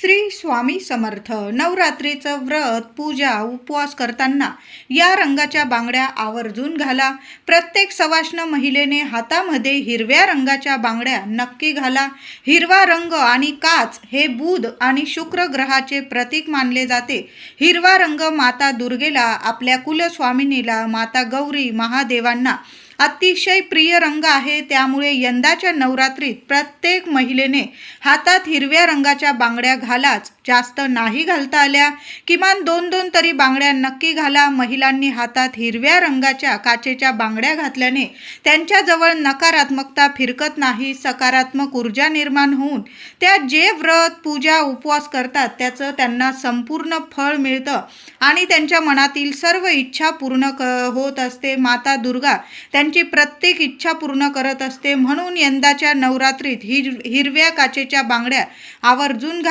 श्री स्वामी समर्थ. नवरात्रीचं व्रत पूजा उपवास करताना या रंगाच्या बांगड्या आवर्जून घाला. प्रत्येक सवाष्ण महिलेने हातामध्ये हिरव्या रंगाच्या बांगड्या नक्की घाला. हिरवा रंग आणि काच हे बुध आणि शुक्र ग्रहाचे प्रतीक मानले जाते. हिरवा रंग माता दुर्गेला आपल्या कुलस्वामिनीला माता गौरी महादेवांना अतिशय प्रिय रंग आहे. त्यामुळे यंदाच्या नवरात्रीत प्रत्येक महिलेने हातात हिरव्या रंगाच्या बांगड्या घालाच. जास्त नाही घालता आल्या. किमान दोन दोन तरी बांगड्या नक्की घाला. महिलांनी हातात हिरव्या रंगाच्या काचेच्या बांगड्या घातल्याने त्यांच्याजवळ नकारात्मकता फिरकत नाही सकारात्मक ऊर्जा निर्माण होऊन त्या जे व्रत पूजा उपवास करतात त्याचं त्यांना संपूर्ण फळ मिळतं आणि त्यांच्या मनातील सर्व इच्छा पूर्ण क होत असते. माता दुर्गा त्यांची प्रत्येक इच्छा पूर्ण करत असते. म्हणून यंदाच्या नवरात्रीत हिर हिरव्या काचेच्या बांगड्या आवर्जून घा